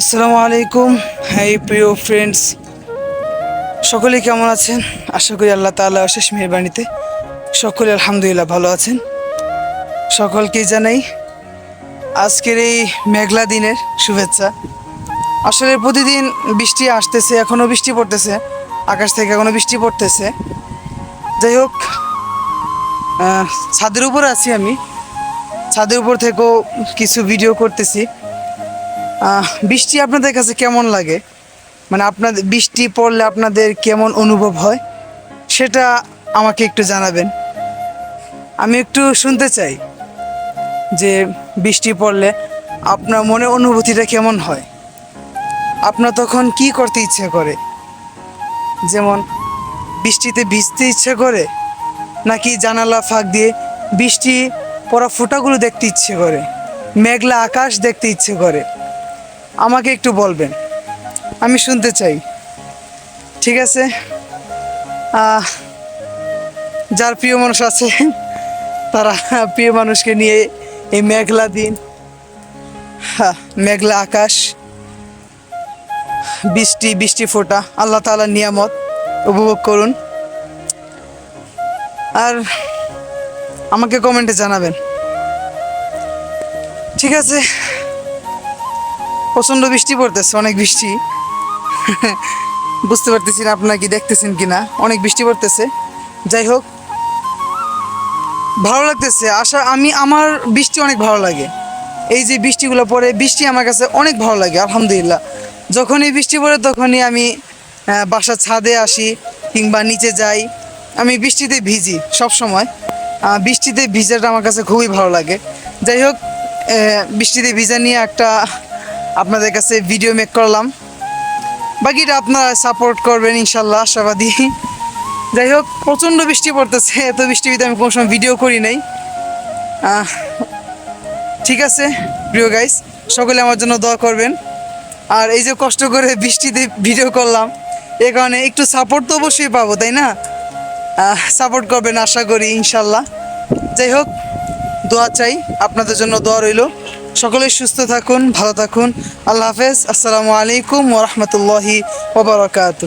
আসসালামু আলাইকুম। হাই প্রিয় ফ্রেন্ডস সকলে কেমন আছেন? আশা করি আল্লাহ তাআলা অশেষ মেহরবানিতে সকলে আলহামদুলিল্লাহ ভালো আছেন। সকলকে জানাই আজকের এই মেঘলা দিনের শুভেচ্ছা। আসলে প্রতিদিন বৃষ্টি আসতেছে এখনও বৃষ্টি পড়তেছে, আকাশ থেকে এখনও বৃষ্টি পড়তেছে। যাই হোক ছাদের উপর আছি আমি। ছাদের উপর থেকেও কিছু ভিডিও করতেছি। বৃষ্টি আপনাদের কাছে কেমন লাগে? মানে আপনাদের বৃষ্টি পড়লে আপনাদের কেমন অনুভব হয়? সেটা আমাকে একটু জানাবেন। আমি একটু শুনতে চাই যে বৃষ্টি পড়লে আপনার মনে অনুভূতিটা কেমন হয়? আপনার তখন কি করতে ইচ্ছে করে? যেমন, বৃষ্টিতে ভিজতে ইচ্ছে করে? নাকি জানালা ফাঁক দিয়ে বৃষ্টি পড়া ফোঁটাগুলো দেখতে ইচ্ছে করে? মেঘলা আকাশ দেখতে ইচ্ছে করে? আমাকে একটু বলবেন। আমি শুনতে চাই। ঠিক আছে? যার প্রিয় মানুষ আছে তারা প্রিয় মানুষকে নিয়ে এই মেঘলা দিন হ্যাঁ, মেঘলা আকাশ বৃষ্টি বৃষ্টি ফোঁটা আল্লাহ তাআলার নিয়ামত উপভোগ করুন। আর আমাকে কমেন্টে জানাবেন। ঠিক আছে? প্রচণ্ড বৃষ্টি পড়তেছে, অনেক বৃষ্টি। বুঝতে পারতেছি না আপনারা কি দেখতেছেন কিনা, অনেক বৃষ্টি পড়তেছে। যাই হোক, ভালো লাগতেছে, আশা, আমি, আমার বৃষ্টি অনেক ভালো লাগে। এই যে বৃষ্টিগুলো পড়ে, বৃষ্টি আমার কাছে অনেক ভালো লাগে, আলহামদুলিল্লাহ। যখনই বৃষ্টি পড়ে, তখনই আমি বাসার ছাদে আসি কিংবা নিচে যাই। আমি বৃষ্টিতে ভিজি সব সময় বৃষ্টিতে ভিজাটা আমার কাছে খুবই ভালো লাগে। যাই হোক বৃষ্টিতে ভিজা নিয়ে একটা আপনাদের কাছে ভিডিও মেক করলাম। বাকিটা আপনারা সাপোর্ট করবেন ইনশাল্লাহ, আশাবাদী। যাই হোক, প্রচণ্ড বৃষ্টি পড়তেছে, এত বৃষ্টিতে আমি কোনো সময় ভিডিও করি নাই। ঠিক আছে, প্রিয় গাইস সকলে আমার জন্য দোয়া করবেন। আর এই যে কষ্ট করে বৃষ্টিতে ভিডিও করলাম, এ কারণে একটু সাপোর্ট তো অবশ্যই পাবো, তাই না? সাপোর্ট করবেন, আশা করি, ইনশাল্লাহ। যাই হোক, দোয়া চাই, আপনাদের জন্য দোয়া রইল। সকলেই সুস্থ থাকুন ভালো থাকুন। আল্লাহ হাফেজ। আসসালামু আলাইকুম ওরহমতুল্লাহি ওবরাকাতু